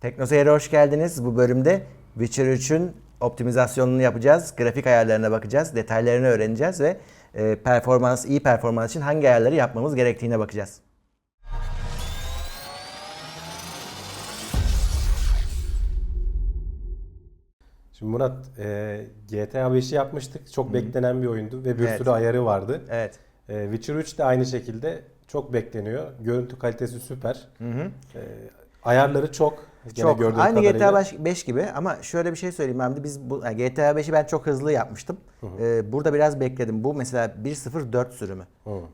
Teknoseyir'e hoş geldiniz. Bu bölümde Witcher 3'ün optimizasyonunu yapacağız. Grafik ayarlarına bakacağız. Detaylarını öğreneceğiz ve e, performans, iyi performans için hangi ayarları yapmamız gerektiğine bakacağız. Şimdi Murat, e, GTA 5'i yapmıştık. Çok beklenen bir oyundu ve bir Evet. sürü ayarı vardı. Evet. E, Witcher 3 de aynı şekilde çok bekleniyor. Görüntü kalitesi süper. E, ayarları çok. Gene Çok aynı kadarıyla. GTA 5 gibi ama şöyle bir şey söyleyeyim abi biz bu yani GTA 5'i ben çok hızlı yapmıştım. Ee, burada biraz bekledim. Bu mesela 1.04 sürümü.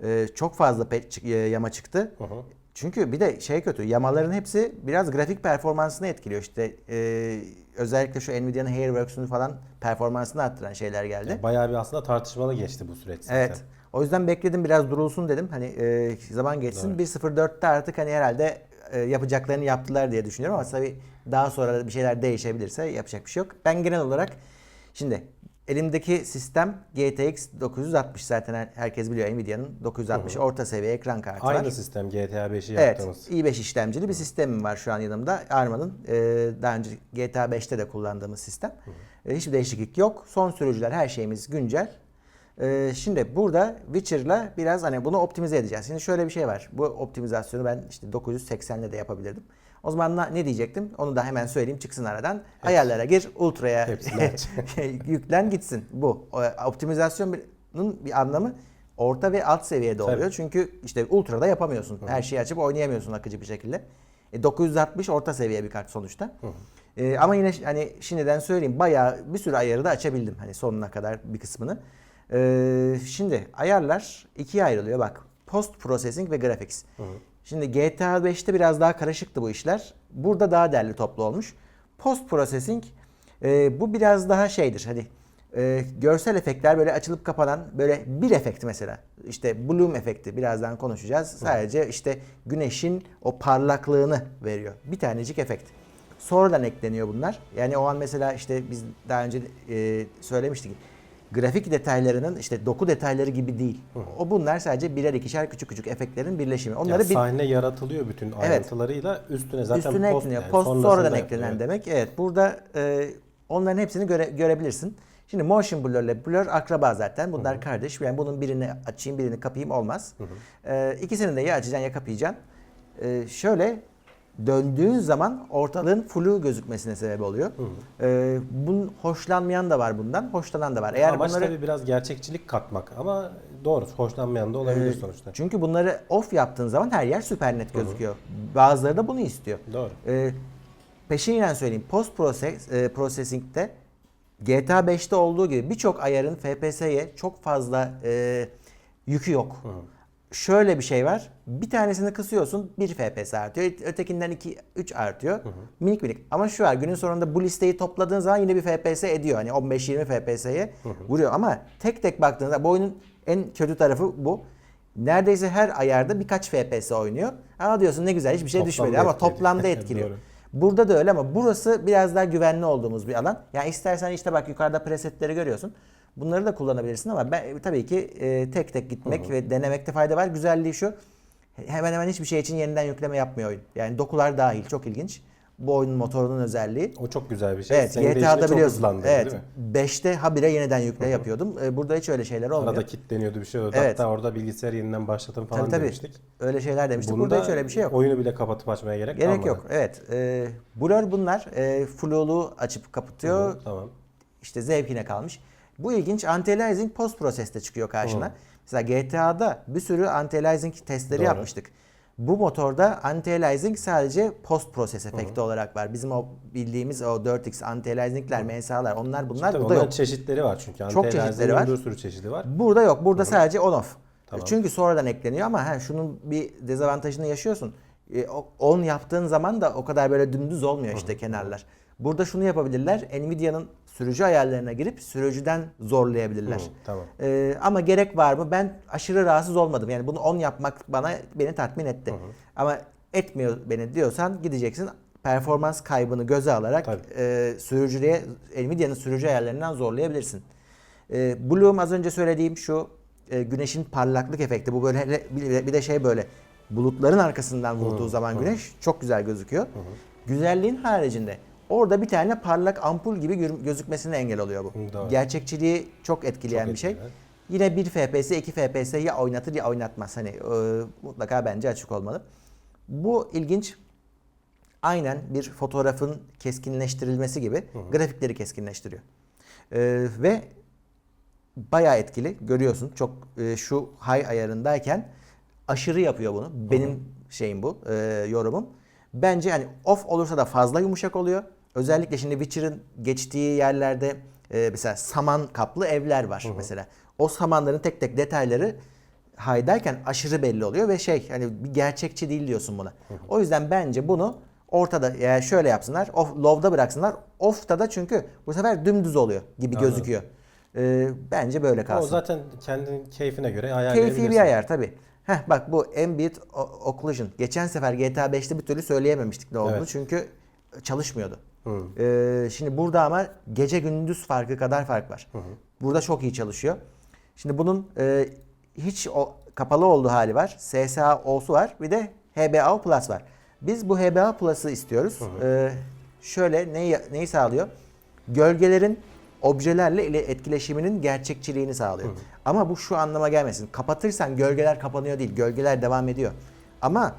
Ee, çok fazla pe- e, yama çıktı. Hı hı. Çünkü bir de şey kötü. Yamaların hepsi biraz grafik performansını etkiliyor. İşte e, özellikle şu Nvidia'nın Hairworks'unu falan performansını arttıran şeyler geldi. Yani Bayağı bir aslında tartışmalı geçti bu süreç zaten. Evet. O yüzden bekledim biraz durulsun dedim. Hani e, zaman geçsin. 1.04'te artık hani herhalde e, yapacaklarını yaptılar diye düşünüyorum ama tabii daha sonra bir şeyler değişebilirse yapacak bir şey yok. Ben genel olarak şimdi elimdeki sistem GTX 960 zaten her- herkes biliyor Nvidia'nın 960 orta seviye ekran kartı var. Aynı sistem GTA 5'i Evet, yaptığımız. i5 işlemcili bir sistemim var şu an yanımda. Arma'nın e, daha önce GTA 5'te de kullandığımız sistem. E, hiçbir değişiklik yok. Son sürücüler her şeyimiz güncel. E, şimdi burada Witcher'la biraz hani bunu optimize edeceğiz. Şimdi şöyle bir şey var. Bu optimizasyonu ben işte 980'le de yapabilirdim. O zaman ne diyecektim? Onu da hemen söyleyeyim çıksın aradan. Ayarlara gir, ultra'ya yüklen gitsin. Bu optimizasyonun bir anlamı orta ve alt seviyede Tabii. oluyor. Çünkü işte ultra'da yapamıyorsun. Her şeyi açıp oynayamıyorsun akıcı bir şekilde. E, 960 orta seviye bir kart sonuçta. E, ama yine hani şimdiden söyleyeyim bayağı bir sürü ayarı da açabildim hani sonuna kadar bir kısmını. E, şimdi ayarlar ikiye ayrılıyor bak. Post processing ve graphics. Şimdi GTA 5'te biraz daha karışıktı bu işler. Burada daha derli toplu olmuş. Post processing e, bu biraz daha şeydir. Hani e, görsel efektler böyle açılıp kapanan böyle bir efekt mesela. İşte bloom efekti birazdan konuşacağız. Sadece işte güneşin o parlaklığını veriyor. Bir tanecik efekt. Sonradan ekleniyor bunlar. Yani o an mesela işte biz daha önce e, söylemiştik. Grafik detaylarının işte doku detayları gibi değil. O bunlar sadece birer ikişer küçük küçük efektlerin birleşimi. Onları Yani bir sahne yaratılıyor bütün ayrıntılarıyla. Üstüne zaten üstüne post ekleniyor. yani Post sonradan eklenen demek. Evet burada e, onların hepsini göre, görebilirsin. Şimdi motion blur ile blur akraba zaten. Bunlar kardeş. Yani bunun birini açayım birini kapayım olmaz. E, ikisini de ya açacaksın ya kapayacaksın. E, şöyle döndüğün zaman ortalığın flu gözükmesine sebep oluyor. E, bunun hoşlanmayan da var bundan, hoşlanan da var. Eğer Amaç bunları tabii biraz gerçekçilik katmak ama doğru hoşlanmayan da olabilir e, sonuçta. çünkü bunları off yaptığın zaman her yer süper net gözüküyor. Bazıları da bunu istiyor. Doğru. Ee, peşinden söyleyeyim. Post process, e, processing'de GTA 5'te olduğu gibi birçok ayarın FPS'ye çok fazla e, yükü yok. Şöyle bir şey var. Bir tanesini kısıyorsun 1 FPS artıyor. Ötekinden 2 3 artıyor. Minik minik. Ama şu var günün sonunda bu listeyi topladığın zaman yine bir FPS ediyor. Hani 15-20 FPS'ye vuruyor. Ama tek tek baktığınızda bu oyunun en kötü tarafı bu. Neredeyse her ayarda birkaç FPS oynuyor. Ama diyorsun ne güzel hiçbir şey Toplamda düşmedi ama etkiliyor. toplamda etkiliyor. Burada da öyle ama burası biraz daha güvenli olduğumuz bir alan. Yani istersen işte bak yukarıda presetleri görüyorsun. Bunları da kullanabilirsin ama ben tabii ki e, tek tek gitmek ve denemekte fayda var. Güzelliği şu. Hemen hemen hiçbir şey için yeniden yükleme yapmıyor oyun. Yani dokular dahil çok ilginç. Bu oyunun motorunun özelliği. O çok güzel bir şey. Evet Senin GTA'da biliyorsun. hızlandırdı, Evet. değil mi? 5'te habire yeniden yükle yapıyordum. E, burada hiç öyle şeyler olmuyor. Arada kilitleniyordu bir şey oldu. Evet. Hatta orada bilgisayar yeniden başlatın falan tabii tabii. demiştik. Öyle şeyler demiştik. Burada hiç öyle bir şey yok. Oyunu bile kapatıp açmaya gerek, Gerek kalmadı. yok. Evet. E, blur bunlar. E, flu'lu açıp kapatıyor. Hı, Tamam. İşte zevkine kalmış. Bu ilginç. Anti-aliasing post process'te çıkıyor karşına. Hı. Mesela GTA'da bir sürü anti-aliasing testleri Doğru. yapmıştık. Bu motorda anti-aliasing sadece post process efekti olarak var. Bizim o bildiğimiz o 4x anti-aliasing'ler, MSA'lar onlar bunlar Tabii burada onların yok. çeşitleri var çünkü. Çok çeşitleri var. Bir sürü çeşidi var. Burada yok. Burada sadece on off. Tamam. Çünkü sonradan ekleniyor ama ha, şunun bir dezavantajını yaşıyorsun. E, on yaptığın zaman da o kadar böyle dümdüz olmuyor işte kenarlar. Burada şunu yapabilirler. Nvidia'nın sürücü ayarlarına girip sürücüden zorlayabilirler. Hı, tamam. E, ama gerek var mı? Ben aşırı rahatsız olmadım. Yani bunu 10 yapmak bana beni tatmin etti. Ama etmiyor beni diyorsan gideceksin performans kaybını göze alarak Tabii. e, sürücüye Nvidia'nın sürücü ayarlarından zorlayabilirsin. E, Bloom az önce söylediğim şu e, güneşin parlaklık efekti. Bu böyle hele- bir bir de şey böyle bulutların arkasından vurduğu zaman güneş çok güzel gözüküyor. güzelliğin haricinde orada bir tane parlak ampul gibi gözükmesine engel oluyor bu. Hı, doğru. Gerçekçiliği çok etkileyen Çok bir şey. etkiler. Yine 1 FPS, 2 FPS ya oynatır ya oynatmaz. Hani e, mutlaka bence açık olmalı. Bu ilginç. Aynen bir fotoğrafın keskinleştirilmesi gibi grafikleri keskinleştiriyor. E, ve bayağı etkili. Görüyorsun çok e, şu high ayarındayken aşırı yapıyor bunu. Benim şeyim bu, e, yorumum. Bence hani off olursa da fazla yumuşak oluyor. Özellikle şimdi Witcher'ın geçtiği yerlerde e, mesela saman kaplı evler var mesela. O samanların tek tek detayları high'dayken aşırı belli oluyor ve şey hani bir gerçekçi değil diyorsun buna. O yüzden bence bunu ortada yani şöyle yapsınlar. Off, low'da bıraksınlar. Off'ta da çünkü bu sefer dümdüz oluyor gibi Anladım. gözüküyor. E, bence böyle O kalsın. zaten kendinin keyfine göre ayarlayabilirsin. Keyfi bir ayar tabi. Heh bak bu ambient o- occlusion. Geçen sefer GTA 5'te bir türlü söyleyememiştik ne olduğunu Evet. çünkü çalışmıyordu. Hı. Ee, şimdi burada ama gece gündüz farkı kadar fark var. Burada çok iyi çalışıyor. Şimdi bunun e, hiç o, kapalı olduğu hali var. SSA O'su var. Bir de HBA Plus var. Biz bu HBA Plus'ı istiyoruz. Ee, şöyle neyi, neyi sağlıyor? Gölgelerin objelerle ile etkileşiminin gerçekçiliğini sağlıyor. Ama bu şu anlama gelmesin. Kapatırsan gölgeler kapanıyor değil. Gölgeler devam ediyor. Ama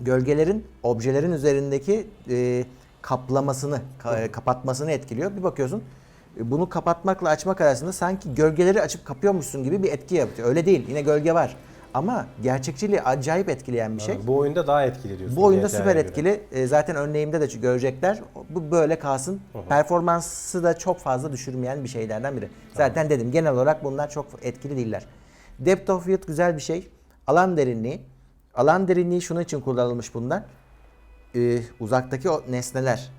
gölgelerin objelerin üzerindeki e, kaplamasını, ka- kapatmasını etkiliyor. Bir bakıyorsun e, bunu kapatmakla açmak arasında sanki gölgeleri açıp kapıyormuşsun gibi bir etki yapıyor. Öyle değil. Yine gölge var. Ama gerçekçiliği acayip etkileyen bir şey. Bu oyunda daha etkili diyorsun. Bu oyunda süper etkili. E, zaten örneğimde de görecekler. Bu böyle kalsın. Performansı da çok fazla düşürmeyen bir şeylerden biri. Zaten dedim genel olarak bunlar çok etkili değiller. Depth of field güzel bir şey. Alan derinliği. Alan derinliği şunun için kullanılmış bunlar. E, uzaktaki o nesneler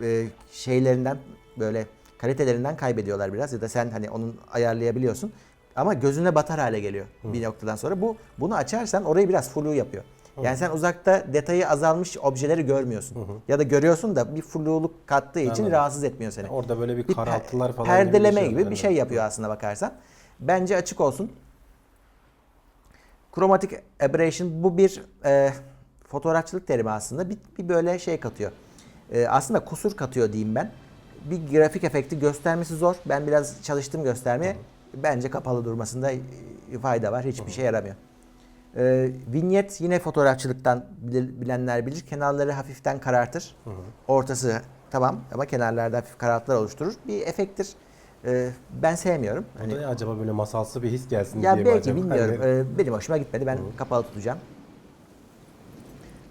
e, şeylerinden böyle kalitelerinden kaybediyorlar biraz ya da sen hani onun ayarlayabiliyorsun. Ama gözüne batar hale geliyor bir noktadan sonra. Bu bunu açarsan orayı biraz flu yapıyor. Yani sen uzakta detayı azalmış objeleri görmüyorsun. Ya da görüyorsun da bir fluluk kattığı için Anladım. rahatsız etmiyor seni. Orada böyle bir Bir karaltılar falan perdeleme gibi gibi bir şey, bir şey yapıyor aslında bakarsan. Bence açık olsun. Chromatic aberration bu bir e, fotoğrafçılık terimi aslında. Bir, bir böyle şey katıyor. E, aslında kusur katıyor diyeyim ben. Bir grafik efekti göstermesi zor. Ben biraz çalıştım göstermeye. Bence kapalı durmasında e, fayda var. Hiçbir şey yaramıyor. E, vinyet yine fotoğrafçılıktan bil- bilenler bilir. Kenarları hafiften karartır. Ortası tamam ama kenarlarda hafif karartılar oluşturur. Bir efekttir. E, ben sevmiyorum. Hani acaba böyle masalsı bir his gelsin ya diye mi belki acaba? bilmiyorum. Hani- Ee, benim hoşuma gitmedi. Ben kapalı tutacağım.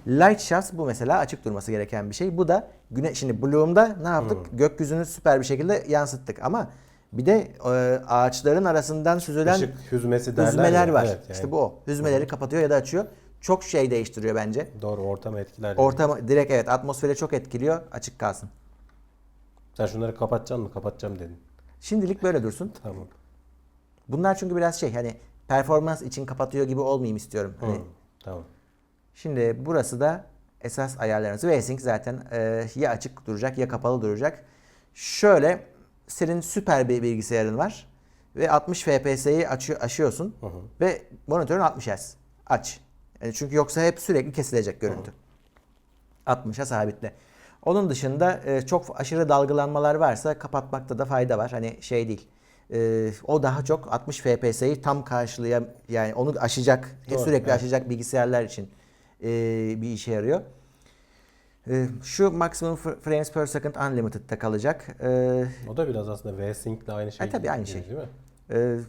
Light shots bu mesela açık durması gereken bir şey. Bu da güneş şimdi Bloom'da ne yaptık? Gökyüzünü süper bir şekilde yansıttık ama bir de e, ağaçların arasından süzülen Işık hüzmesi derler hüzmeler ya, var. evet yani. İşte bu o. Hüzmeleri kapatıyor ya da açıyor. Çok şey değiştiriyor bence. Doğru ortamı etkiler. Ortamı direkt evet atmosferi çok etkiliyor. Açık kalsın. Sen şunları kapatacaksın mı? Kapatacağım dedin. Şimdilik böyle dursun. Tamam. Bunlar çünkü biraz şey hani performans için kapatıyor gibi olmayayım istiyorum. Hani Hı, Tamam. Şimdi burası da esas ayarlarınız. VSync zaten e, ya açık duracak ya kapalı duracak. Şöyle senin süper bir bilgisayarın var ve 60 FPS'yi aşıyorsun ve monitörün 60 Hz. Aç. Yani çünkü yoksa hep sürekli kesilecek görüntü. 60'a sabitle. Onun dışında e, çok aşırı dalgalanmalar varsa kapatmakta da fayda var. Hani şey değil. E, o daha çok 60 FPS'yi tam karşılayan yani onu aşacak, Doğru, sürekli evet. aşacak bilgisayarlar için e, bir işe yarıyor. E, şu maximum frames per second unlimited'da kalacak. E, O da biraz aslında V-Sync ile aynı şey. E, tabii aynı gibi, şey. Değil mi?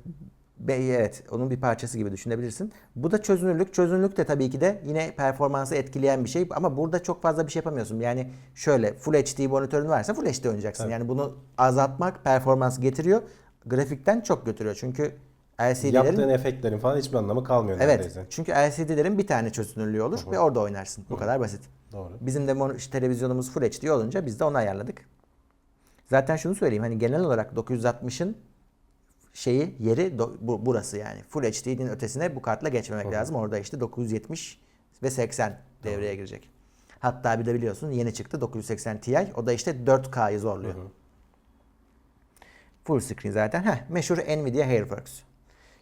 Be- evet, onun bir parçası gibi düşünebilirsin. Bu da çözünürlük. Çözünürlük de tabii ki de yine performansı etkileyen bir şey ama burada çok fazla bir şey yapamıyorsun. Yani şöyle Full HD monitörün varsa Full HD oynayacaksın. Tabii. Yani bunu azaltmak performans getiriyor. Grafikten çok götürüyor. Çünkü LCD'lerin Yaptığın efektlerin falan hiçbir anlamı kalmıyor Evet. neredeyse. Çünkü LCD'lerin bir tane çözünürlüğü olur ve orada oynarsın. Bu kadar basit. Doğru. Bizim de işte televizyonumuz Full HD olunca biz de onu ayarladık. Zaten şunu söyleyeyim hani genel olarak 960'ın şeyi yeri do- bu, burası yani. Full HD'nin ötesine bu kartla geçmemek lazım. Orada işte 970 ve 80 devreye girecek. Hatta bir de biliyorsun yeni çıktı 980 Ti. O da işte 4K'yı zorluyor. Full screen zaten. Heh, meşhur Nvidia Hairworks.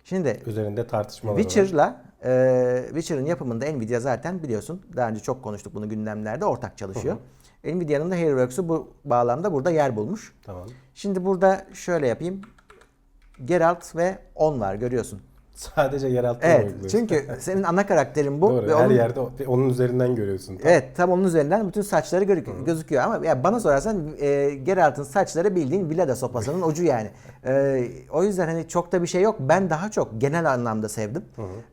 Şimdi Üzerinde tartışmalar. Witcher'la e, Witcher'ın yapımında Nvidia zaten biliyorsun daha önce çok konuştuk bunu gündemlerde ortak çalışıyor. Nvidia'nın da Hairworks'u bu bağlamda burada yer bulmuş. Tamam. Şimdi burada şöyle yapayım. Geralt ve 10 var görüyorsun. Sadece yeraltı Evet. uyguluyorsun. Çünkü senin ana karakterin bu Doğru. Her onun yerde o- onun üzerinden görüyorsun. Evet tam onun üzerinden bütün saçları gör- gözüküyor ama ya bana sorarsan e, Geralt'ın saçları bildiğin Villada sopasının ucu yani. E, o yüzden hani çok da bir şey yok. Ben daha çok genel anlamda sevdim.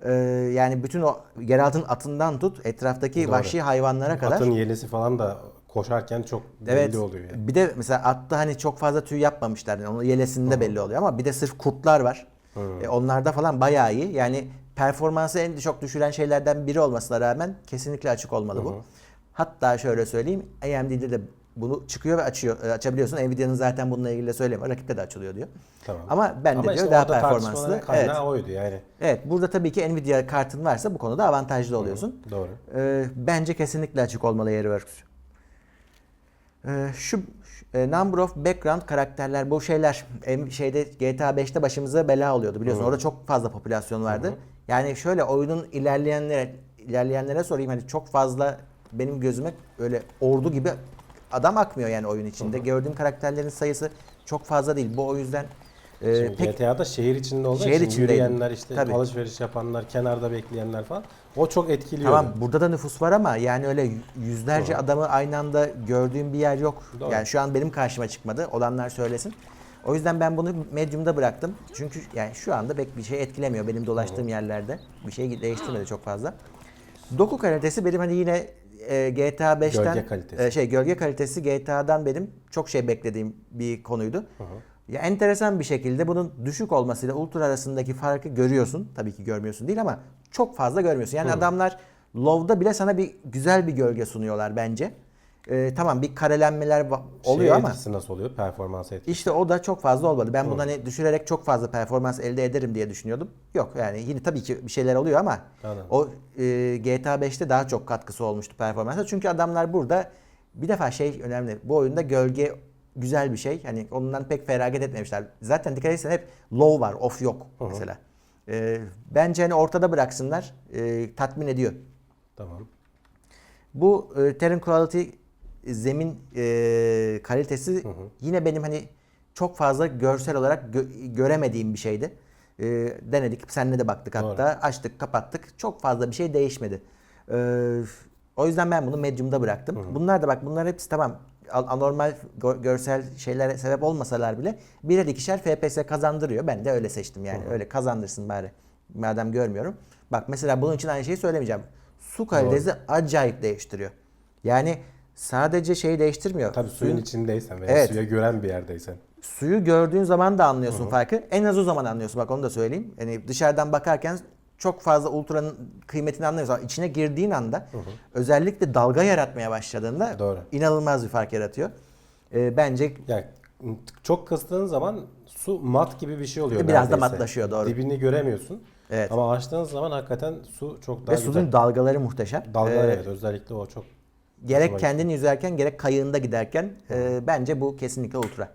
E, yani bütün o Geralt'ın atından tut etraftaki vahşi hayvanlara kadar. Atın yelesi falan da koşarken çok belli Evet. oluyor yani. Bir de mesela atta hani çok fazla tüy yapmamışlar. Yani onun yelesinde belli oluyor ama bir de sırf kurtlar var. E, onlarda falan bayağı iyi. Yani performansı en çok düşüren şeylerden biri olmasına rağmen kesinlikle açık olmalı bu. Hatta şöyle söyleyeyim AMD'de de bunu çıkıyor ve açıyor e, açabiliyorsun. Nvidia'nın zaten bununla ilgili de. Rakipte de açılıyor diyor. Tamam. Ama ben de Ama diyor işte daha performanslı. Evet. oydu yani. Evet burada tabii ki Nvidia kartın varsa bu konuda avantajlı oluyorsun. Doğru. Ee, bence kesinlikle açık olmalı Hairworks. Ee, şu e, number of background karakterler bu şeyler şeyde GTA 5'te başımıza bela oluyordu biliyorsun. Orada çok fazla popülasyon vardı. Yani şöyle oyunun ilerleyenlere ilerleyenlere sorayım hani çok fazla benim gözüme öyle ordu gibi adam akmıyor yani oyun içinde. Gördüğüm karakterlerin sayısı çok fazla değil. Bu o yüzden e, Şimdi pek GTA'da şehir içinde olduğu Şehir için yürüyenler işte Tabii. alışveriş yapanlar, kenarda bekleyenler falan o çok etkiliyor. Tamam burada da nüfus var ama yani öyle yüzlerce Doğru. adamı aynı anda gördüğüm bir yer yok. Doğru. Yani şu an benim karşıma çıkmadı. Olanlar söylesin. O yüzden ben bunu medium'da bıraktım. Çünkü yani şu anda pek bir şey etkilemiyor benim dolaştığım yerlerde. Bir şey değiştirmedi çok fazla. Doku kalitesi benim hani yine e, GTA 5'ten Gölge kalitesi. e, şey gölge kalitesi GTA'dan benim çok şey beklediğim bir konuydu. Ya enteresan bir şekilde bunun düşük olmasıyla ultra arasındaki farkı görüyorsun. Tabii ki görmüyorsun değil ama çok fazla görmüyorsun. Yani adamlar low'da bile sana bir güzel bir gölge sunuyorlar bence. E, tamam bir karelenmeler oluyor Şey ama etkisi nasıl oluyor? Performans etkisi. işte o da çok fazla olmadı. Ben bunu hani düşürerek çok fazla performans elde ederim diye düşünüyordum. Yok yani yine tabii ki bir şeyler oluyor ama Anladım. o e, GTA 5'te daha çok katkısı olmuştu performansa. Çünkü adamlar burada bir defa şey önemli. Bu oyunda gölge güzel bir şey. Hani ondan pek feragat etmemişler. Zaten dikkat etsen hep low var, off yok mesela. E, bence hani ortada bıraksınlar. e, tatmin ediyor. Tamam. Bu e, Terrain Quality zemin e, kalitesi yine benim hani çok fazla görsel olarak gö- göremediğim bir şeydi. E, denedik. Seninle de baktık Doğru. hatta. Açtık, kapattık. Çok fazla bir şey değişmedi. E, o yüzden ben bunu medium'da bıraktım. Bunlar da bak bunlar hepsi tamam anormal gö- görsel şeylere sebep olmasalar bile birer ikişer FPS kazandırıyor. Ben de öyle seçtim yani. Öyle kazandırsın bari. Madem görmüyorum. Bak mesela bunun için aynı şeyi söylemeyeceğim. Su kalitesi acayip değiştiriyor. Yani sadece şeyi değiştirmiyor. Tabii suyun içindeysen veya Evet. suya gören bir yerdeysen. Suyu gördüğün zaman da anlıyorsun farkı. En az o zaman anlıyorsun. Bak onu da söyleyeyim. Yani dışarıdan bakarken çok fazla ultranın kıymetini anlıyorsun. Ama içine girdiğin anda özellikle dalga yaratmaya başladığında Doğru. inanılmaz bir fark yaratıyor. Ee, bence Yani çok kıstığın zaman su mat gibi bir şey oluyor Biraz da neredeyse. matlaşıyor, doğru. Dibini göremiyorsun. Evet. Ama açtığın zaman hakikaten su çok daha ve güzel. suyun dalgaları muhteşem. Dalgalar Ee, evet özellikle o çok Gerek kendini yüzerken gerek kayığında giderken e, bence bu kesinlikle ultra.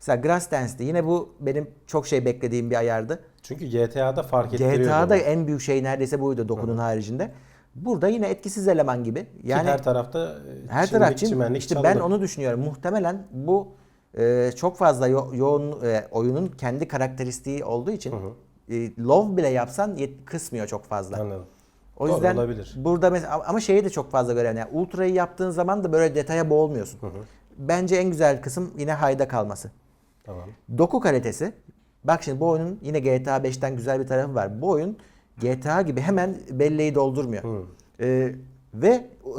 Mesela Grass Dance'di. Yine bu benim çok şey beklediğim bir ayardı. Çünkü GTA'da fark ettiriyor. GTA'da bunu. en büyük şey neredeyse buydu dokunun haricinde. Burada yine etkisiz eleman gibi. Ki Yani her tarafta e, her çimlik, taraf çimenlik işte çalınır. ben onu düşünüyorum. Muhtemelen bu e, çok fazla yo- yoğun e, oyunun kendi karakteristiği olduğu için e, low bile yapsan yet- kısmıyor çok fazla. Anladım. O Doğru, yüzden olabilir. burada mesela ama şeyi de çok fazla görev. Yani ultra'yı yaptığın zaman da böyle detaya boğulmuyorsun. Bence en güzel kısım yine hayda kalması. Tamam. Doku kalitesi. Bak şimdi bu oyunun yine GTA 5'ten güzel bir tarafı var. Bu oyun GTA gibi hemen belleği doldurmuyor. Ee, ve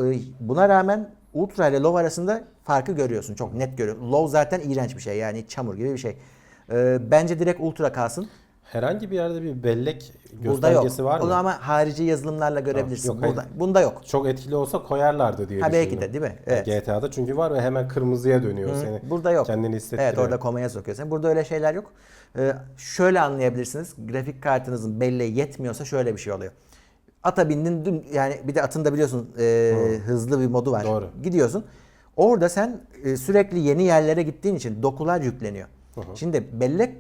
e, buna rağmen Ultra ile Low arasında farkı görüyorsun. Çok net görüyorsun. Low zaten iğrenç bir şey. Yani çamur gibi bir şey. Ee, bence direkt Ultra kalsın. Herhangi bir yerde bir bellek Burada yok. göstergesi var mı? Onu ama harici yazılımlarla görebilirsin. Yok, hayır. Burada, bunda yok. Çok etkili olsa koyarlardı diye Ha belki düşündüm. de değil mi? Evet. GTA'da çünkü var ve hemen kırmızıya dönüyor seni. Burada yok. Kendini hissettiriyor. Evet orada komaya sokuyorsun. Burada öyle şeyler yok. Ee, şöyle anlayabilirsiniz. Grafik kartınızın belleği yetmiyorsa şöyle bir şey oluyor. Ata bindin dün yani bir de atın da biliyorsun e, hızlı bir modu var. Doğru. Gidiyorsun. Orada sen e, sürekli yeni yerlere gittiğin için dokular yükleniyor. Şimdi bellek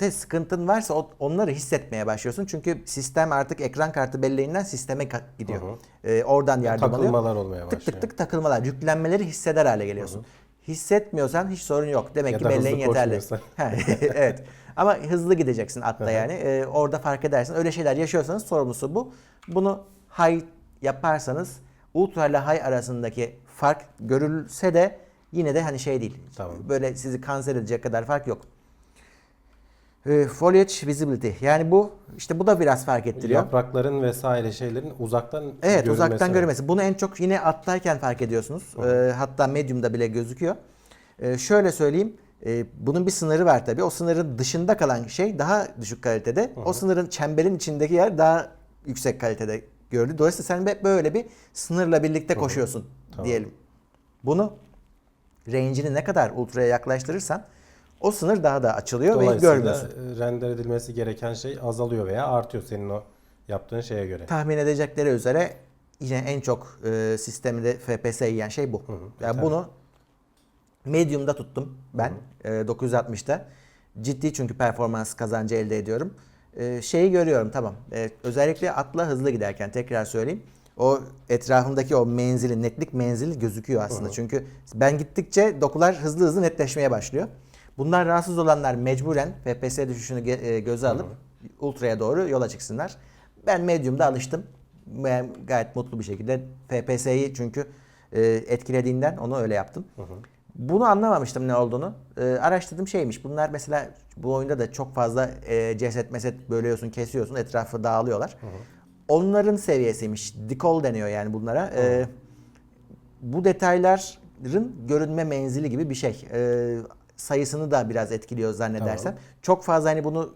de sıkıntın varsa onları hissetmeye başlıyorsun. Çünkü sistem artık ekran kartı belleğinden sisteme gidiyor. Hı Ee, oradan yardım alıyor. Takılmalar olmaya Tık başlıyor. tık tık takılmalar, yüklenmeleri hisseder hale geliyorsun. Hissetmiyorsan hiç sorun yok. Demek Ya ki belleğin yeterli. evet. Ama hızlı gideceksin atta yani. Ee, orada fark edersin. Öyle şeyler yaşıyorsanız sorumlusu bu. Bunu high yaparsanız ultra ile high arasındaki fark görülse de yine de hani şey değil. Tamam. Böyle sizi kanser edecek kadar fark yok. Ee, foliage visibility. Yani bu işte bu da biraz fark ettiriyor. Yaprakların vesaire şeylerin uzaktan Evet görünmesi uzaktan var. görmesi. Bunu en çok yine attayken fark ediyorsunuz. Ee, hatta medium'da bile gözüküyor. Ee, şöyle söyleyeyim. e, bunun bir sınırı var tabii. O sınırın dışında kalan şey daha düşük kalitede. O sınırın çemberin içindeki yer daha yüksek kalitede görülüyor. Dolayısıyla sen böyle bir sınırla birlikte koşuyorsun Tamam. diyelim. Bunu range'ini ne kadar ultraya yaklaştırırsan o sınır daha da açılıyor ve görmüyorsun. render edilmesi gereken şey azalıyor veya artıyor senin o yaptığın şeye göre. tahmin edecekleri üzere yine en çok e, sistemde FPS yiyen şey bu. hı, yani tabii. bunu medium'da tuttum ben e, 960'da. Ciddi çünkü performans kazancı elde ediyorum. E, şeyi görüyorum tamam. E, özellikle atla hızlı giderken tekrar söyleyeyim. O etrafındaki o menzili, netlik menzili gözüküyor aslında. Çünkü ben gittikçe dokular hızlı hızlı netleşmeye başlıyor. Bundan rahatsız olanlar mecburen FPS düşüşünü e, göze alıp ultraya doğru yola çıksınlar. Ben medium'da alıştım. Ben gayet mutlu bir şekilde FPS'yi çünkü e, etkilediğinden onu öyle yaptım. Bunu anlamamıştım ne olduğunu. E, araştırdım şeymiş. Bunlar mesela bu oyunda da çok fazla e, ceset meset bölüyorsun, kesiyorsun, etrafı dağılıyorlar. Onların seviyesiymiş. Dikol deniyor yani bunlara. E, bu detayların görünme menzili gibi bir şey. E, sayısını da biraz etkiliyor zannedersem. Çok fazla hani bunu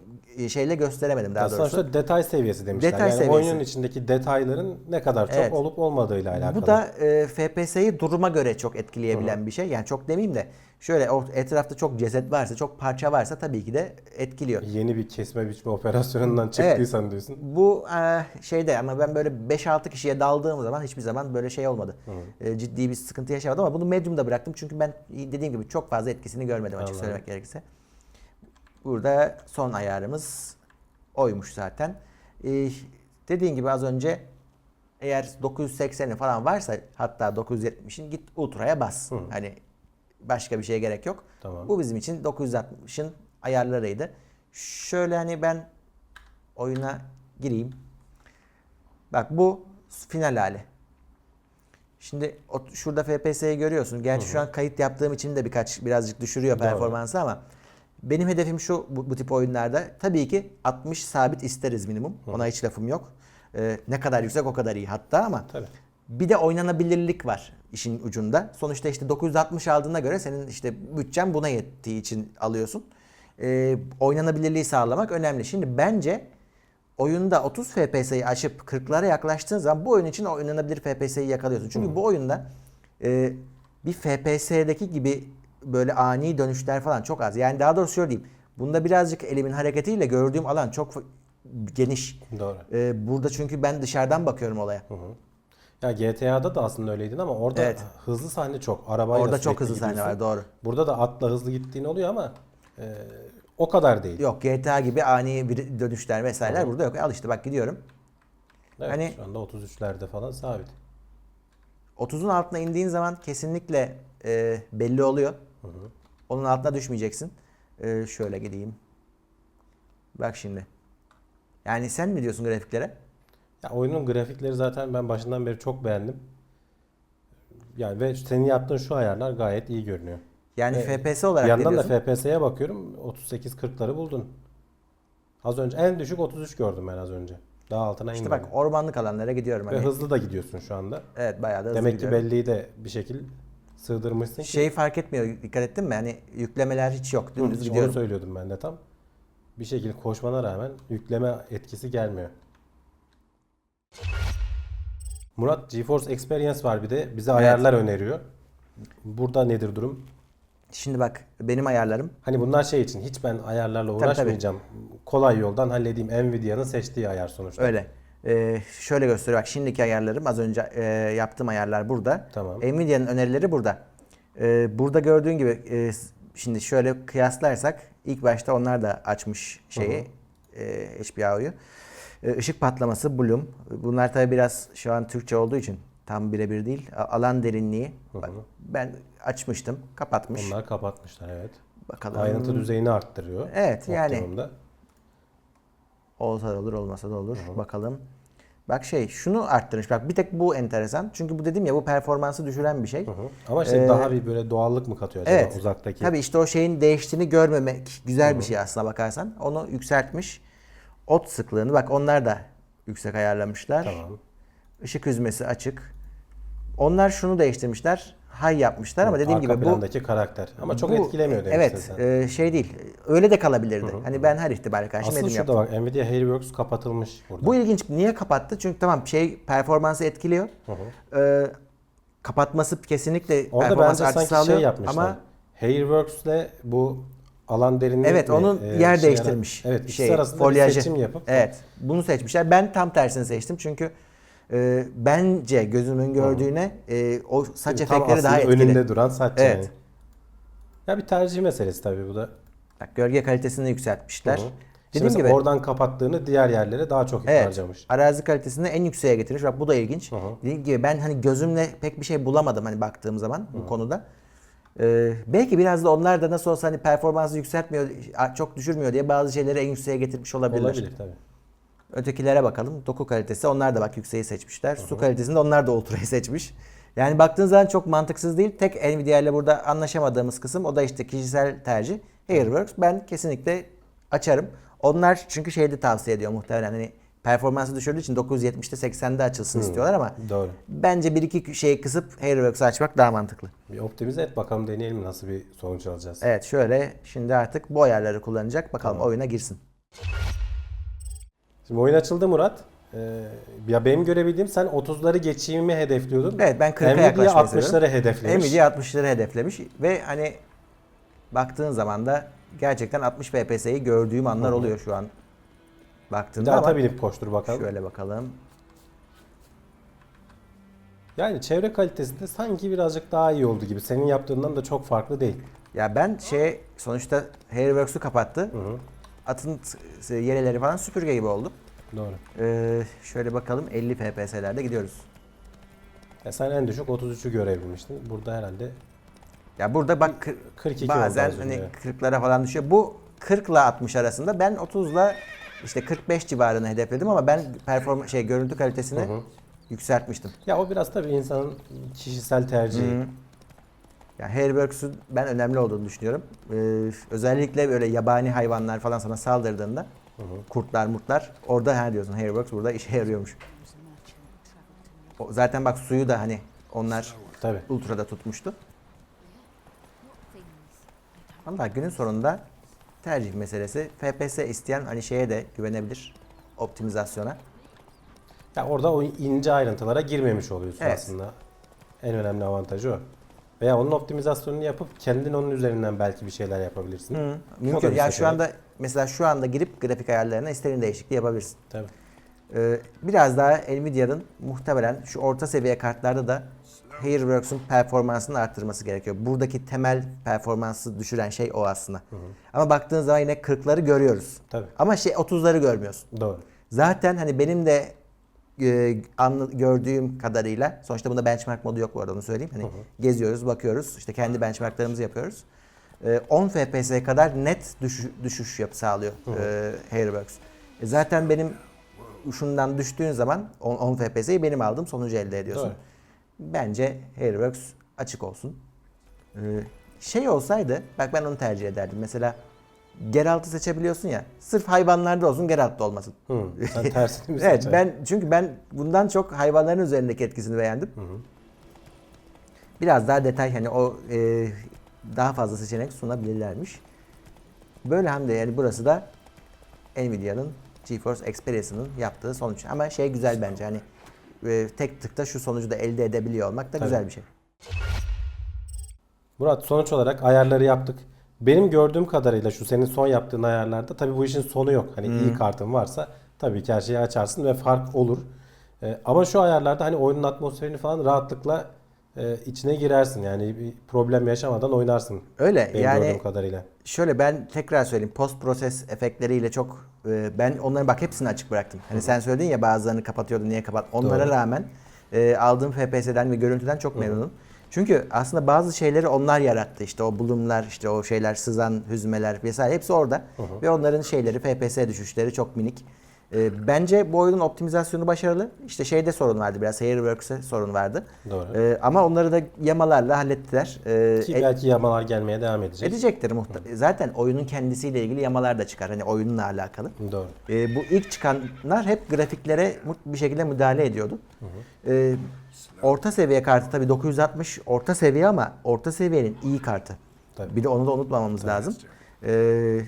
şeyle gösteremedim daha Aslında doğrusu. sonuçta detay seviyesi demişler. Detay yani seviyesi. oyunun içindeki detayların ne kadar çok Evet. olup olmadığıyla alakalı. Bu da e, FPS'yi duruma göre çok etkileyebilen bir şey. Yani çok demeyeyim de şöyle etrafta çok ceset varsa, çok parça varsa tabii ki de etkiliyor. yeni bir kesme biçme operasyonundan çıktıysan diyorsun. Bu e, şeyde ama ben böyle 5-6 kişiye daldığım zaman hiçbir zaman böyle şey olmadı. E, ciddi bir sıkıntı yaşamadım ama bunu medium'da bıraktım. Çünkü ben dediğim gibi çok fazla etkisini görmedim açık Anladım. söylemek gerekirse. Burada son ayarımız oymuş zaten. E, dediğim gibi az önce eğer 980'i falan varsa hatta 970'in git ultra'ya bas. Hani başka bir şeye gerek yok. Tamam. Bu bizim için 960'ın ayarlarıydı. Şöyle hani ben oyuna gireyim. Bak bu final hali. Şimdi şurada FPS'yi görüyorsun. Gerçi şu an kayıt yaptığım için de birkaç birazcık düşürüyor Doğru. performansı ama benim hedefim şu bu, bu tip oyunlarda tabii ki 60 sabit isteriz minimum. Ona hiç lafım yok. Ee, ne kadar yüksek o kadar iyi hatta ama Tabii. bir de oynanabilirlik var işin ucunda. Sonuçta işte 960 aldığına göre senin işte bütçen buna yettiği için alıyorsun. Ee, oynanabilirliği sağlamak önemli. Şimdi bence oyunda 30 FPS'yi aşıp 40'lara yaklaştığın zaman bu oyun için oynanabilir FPS'yi yakalıyorsun. Çünkü bu oyunda e, bir FPS'deki gibi böyle ani dönüşler falan çok az. Yani daha doğrusu şöyle diyeyim. Bunda birazcık elimin hareketiyle gördüğüm alan çok geniş. Doğru. Ee, burada çünkü ben dışarıdan bakıyorum olaya. Ya GTA'da da aslında öyleydin ama orada Evet. hızlı sahne çok. Arabayla Orada çok hızlı sahne gidiyorsun. var doğru. Burada da atla hızlı gittiğin oluyor ama e, o kadar değil. Yok GTA gibi ani bir dönüşler vesaireler burada yok. Al işte bak gidiyorum. Evet, Hani- şu anda 33'lerde falan sabit. 30'un altına indiğin zaman kesinlikle e, belli oluyor. Onun altına düşmeyeceksin. E, şöyle gideyim. Bak şimdi. Yani sen mi diyorsun grafiklere? Ya oyunun grafikleri zaten ben başından beri çok beğendim. Yani ve senin yaptığın şu ayarlar gayet iyi görünüyor. Yani Evet. FPS Bir olarak ne yandan da? FPS'ye bakıyorum 38-40'ları buldun. Az önce en düşük 33 gördüm ben az önce. Daha altına İşte inmedim. bak ormanlık alanlara gidiyorum. Ve Hani. hızlı da gidiyorsun şu anda. Evet bayağı da hızlı Demek ki gidiyorum. belleği de bir şekil sığdırmışsın ki. Şeyi fark etmiyor. Dikkat ettin mi? Hani yüklemeler hiç yok. Hı, Dümdüz onu gidiyorum. söylüyordum ben de tam. Bir şekilde koşmana rağmen yükleme etkisi gelmiyor. Murat GeForce Experience var bir de bize ayarlar öneriyor. Burada nedir durum? Şimdi bak benim ayarlarım. Hani bunlar şey için hiç ben ayarlarla tabii. uğraşmayacağım. Kolay yoldan halledeyim. Nvidia'nın seçtiği ayar sonuçta. Öyle. Ee, şöyle gösteriyor. Bak şimdiki ayarlarım az önce e, yaptığım ayarlar burada. Tamam. Nvidia'nın önerileri burada. Ee, burada gördüğün gibi e, şimdi şöyle kıyaslarsak ilk başta onlar da açmış şeyi e, HBO'yu. E, ışık patlaması Bloom. Bunlar tabii biraz şu an Türkçe olduğu için tam birebir değil. Alan derinliği. Bak, Ben açmıştım. Kapatmış. Onlar kapatmışlar evet. Bakalım. Ayrıntı düzeyini arttırıyor. Evet, yani- Optimum'da. Olsa da olur, olmasa da olur. Bakalım. Bak şey, şunu arttırmış. Bak bir tek bu enteresan. Çünkü bu dedim ya bu performansı düşüren bir şey. Hı hı. Ama işte Ee, daha bir böyle doğallık mı katıyor acaba Evet. uzaktaki? Tabii işte o şeyin değiştiğini görmemek güzel bir şey aslına bakarsan. Onu yükseltmiş. Ot sıklığını bak onlar da yüksek ayarlamışlar. Tamam. Işık hüzmesi açık. Onlar şunu değiştirmişler. High yapmışlar ama dediğim Arka gibi bu plandaki karakter. Ama çok bu- etkilemiyor demiştin Evet, sen. e, şey değil. Öyle de kalabilirdi. Hani ben her ihtimale karşı Aslında Medium şurada yaptım. bak Nvidia Hairworks kapatılmış burada. Bu ilginç. Niye kapattı? Çünkü tamam şey performansı etkiliyor. Ee, kapatması kesinlikle Orada performans bence sanki sağlıyor. şey yapmışlar. ama Hairworks'le bu alan derinliği evet mi, onun e, yer şey değiştirmiş. Evet ikisi şey, arasında folyajı. seçim yapıp Evet. Bunu seçmişler. Ben tam tersini seçtim. Çünkü e, bence gözümün gördüğüne e, o saç Tam efektleri daha aslında etkili. önünde duran saç Evet. yani. Ya bir tercih meselesi tabii bu da. Bak, gölge kalitesini yükseltmişler. Hı Dediğim mesela gibi oradan kapattığını diğer yerlere daha çok Evet. harcamış. Arazi kalitesini en yükseğe getirmiş. Bak bu da ilginç. Dediğim gibi ben hani gözümle pek bir şey bulamadım hani baktığım zaman bu konuda. Ee, belki biraz da onlar da nasıl olsa hani performansı yükseltmiyor, çok düşürmüyor diye bazı şeyleri en yükseğe getirmiş olabilirler. Olabilir tabii. Ötekilere bakalım. Doku kalitesi onlar da bak yükseği seçmişler. Su kalitesinde onlar da ultra'yı seçmiş. Yani baktığın zaman çok mantıksız değil. Tek Nvidia ile burada anlaşamadığımız kısım o da işte kişisel tercih. Hairworks ben kesinlikle açarım. Onlar çünkü şeyde tavsiye ediyor muhtemelen hani performansı düşürdüğü için 970'te 80'de açılsın istiyorlar ama Doğru. bence bir iki şeyi kısıp Hairworks'ı açmak daha mantıklı. Bir optimize et bakalım deneyelim nasıl bir sonuç alacağız. Evet şöyle şimdi artık bu ayarları kullanacak. Bakalım oyuna girsin. Şimdi oyun açıldı Murat. Ee, ya benim görebildiğim sen 30'ları geçeyimi hedefliyordun. Evet ben 40'a Nvidia yaklaşmayı 60'ları seviyorum. hedeflemiş. Nvidia 60'ları hedeflemiş ve hani baktığın zaman da gerçekten 60 FPS'yi gördüğüm anlar oluyor şu an baktığımda Daha ama binip koştur bakalım. şöyle bakalım. Yani çevre kalitesinde sanki birazcık daha iyi oldu gibi. Senin yaptığından da çok farklı değil. Ya ben şey sonuçta Hairworks'u kapattı. Atın t- yeleleri falan süpürge gibi oldu. Doğru. Ee, şöyle bakalım 50 FPS'lerde gidiyoruz. Ya sen en düşük 33'ü görebilmiştin. Burada herhalde Ya burada bak kır- 42 bazen hani önce. 40'lara falan düşüyor. Bu 40 ile 60 arasında ben 30 ile işte 45 civarını hedefledim ama ben perform şey görüntü kalitesini Hı hı. yükseltmiştim. Ya o biraz tabii insanın kişisel tercihi. Hı. Yani Hairworks'un ben önemli olduğunu düşünüyorum. Ee, özellikle böyle yabani hayvanlar falan sana saldırdığında kurtlar murtlar orada ha diyorsun Hairworks burada işe yarıyormuş. O, zaten bak suyu da hani onlar Tabii. ultrada tutmuştu. Ama günün sonunda tercih meselesi. FPS isteyen hani şeye de güvenebilir. Optimizasyona. Ya orada o ince ayrıntılara girmemiş oluyorsun Evet. aslında. En önemli avantajı o. Veya onun optimizasyonunu yapıp kendin onun üzerinden belki bir şeyler yapabilirsin. O da Mümkün. bir Yani şu seçenek. anda mesela şu anda girip grafik ayarlarına istediğin değişikliği yapabilirsin. Tabii. Ee, biraz daha Nvidia'nın muhtemelen şu orta seviye kartlarda da Hairworks'un performansını arttırması gerekiyor. Buradaki temel performansı düşüren şey o aslında. Ama baktığın zaman yine 40'ları görüyoruz. Tabii. Ama şey 30'ları görmüyorsun. Doğru. Zaten hani benim de e, anla- gördüğüm kadarıyla sonuçta bunda benchmark modu yok bu arada onu söyleyeyim. Hani geziyoruz, bakıyoruz. işte kendi benchmarklarımızı yapıyoruz. E, 10 FPS'ye kadar net düşüş, düşüş yap sağlıyor e, Hairworks. E, zaten benim şundan düştüğün zaman 10, 10 FPS'yi benim aldığım sonucu elde ediyorsun. Doğru. Bence Hairworks açık olsun. Ee, şey olsaydı, bak ben onu tercih ederdim. Mesela Geralt'ı seçebiliyorsun ya. Sırf hayvanlarda olsun Geralt'ta olmasın. Hı, sen tersini mi evet ben çünkü ben bundan çok hayvanların üzerindeki etkisini beğendim. Biraz daha detay hani o e, daha fazla seçenek sunabilirlermiş. Böyle hem de yani burası da Nvidia'nın GeForce Experience'ının yaptığı sonuç. Ama şey güzel bence hani e, tek tıkta şu sonucu da elde edebiliyor olmak da Tabii. güzel bir şey. Murat sonuç olarak ayarları yaptık. Benim gördüğüm kadarıyla şu senin son yaptığın ayarlarda tabii bu işin sonu yok. Hani iyi kartın varsa tabii ki her şeyi açarsın ve fark olur. Ee, ama şu ayarlarda hani oyunun atmosferini falan rahatlıkla e, içine girersin. Yani bir problem yaşamadan oynarsın. Öyle Benim yani kadarıyla. şöyle ben tekrar söyleyeyim post proses efektleriyle çok e, ben onların bak hepsini açık bıraktım. Hani sen söyledin ya bazılarını kapatıyordun niye kapat. Onlara Doğru. rağmen e, aldığım FPS'den ve görüntüden çok memnunum. Çünkü aslında bazı şeyleri onlar yarattı. İşte o bulumlar, işte o şeyler, sızan hüzmeler vesaire hepsi orada. Ve onların şeyleri, FPS düşüşleri çok minik. E, bence bu oyunun optimizasyonu başarılı. İşte şeyde sorun vardı biraz, Hairworks'e sorun vardı. Doğru. E, ama onları da yamalarla hallettiler. E, Ki e- belki yamalar gelmeye devam edecek. Edecektir muhtemelen. Zaten oyunun kendisiyle ilgili yamalar da çıkar. Hani oyunla alakalı. Doğru. Ee, bu ilk çıkanlar hep grafiklere bir şekilde müdahale ediyordu. Ee, orta seviye kartı tabii 960 orta seviye ama orta seviyenin iyi kartı. Tabii. Bir de onu da unutmamamız lazım. Ee,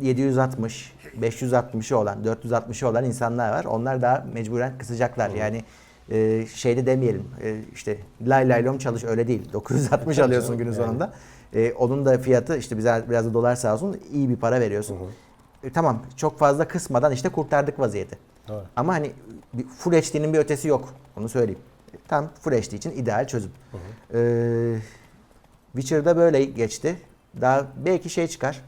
760, 560'ı olan, 460'ı olan insanlar var. Onlar daha mecburen kısacaklar. Yani e, şeyde demeyelim. E, işte lay lay lom çalış öyle değil. 960 Tabii alıyorsun canım, günün yani. sonunda. E, onun da fiyatı işte bize biraz da dolar sağ olsun iyi bir para veriyorsun. E, tamam çok fazla kısmadan işte kurtardık vaziyeti. Doğru. Ama hani bir Full HD'nin bir ötesi yok. Onu söyleyeyim. E, Tam Full HD için ideal çözüm. Ee, Witcher'da böyle geçti. Daha belki şey çıkar.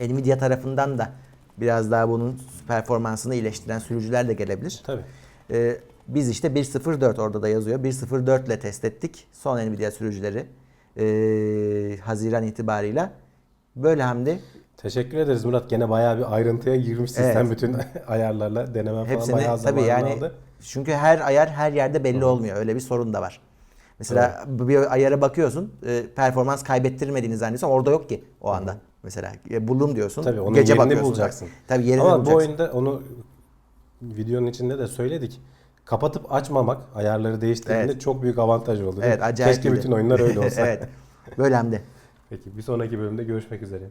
Nvidia tarafından da biraz daha bunun performansını iyileştiren sürücüler de gelebilir. Tabii. Ee, biz işte 1.04 orada da yazıyor. 1.04 ile test ettik. Son Nvidia sürücüleri. Ee, Haziran itibarıyla. Böyle Hamdi Teşekkür ederiz Murat. Gene bayağı bir ayrıntıya girmişsin Evet. sen bütün ayarlarla denemen falan Hepsini bayağı tabii yani aldı. çünkü her ayar her yerde belli olmuyor. Öyle bir sorun da var. Mesela bir ayara bakıyorsun, e, performans kaybettirmediğini zannediyorsun orada yok ki o anda. Mesela buldum diyorsun. Tabii onun gece yerini bulacaksın. Tabii yerini Ama bu bulacaksın. oyunda onu videonun içinde de söyledik. Kapatıp açmamak ayarları değiştirdiğinde Evet. çok büyük avantaj oldu. Evet acayip. Keşke bütün oyunlar öyle olsa. evet. Böyle hem de. Peki bir sonraki bölümde görüşmek üzere.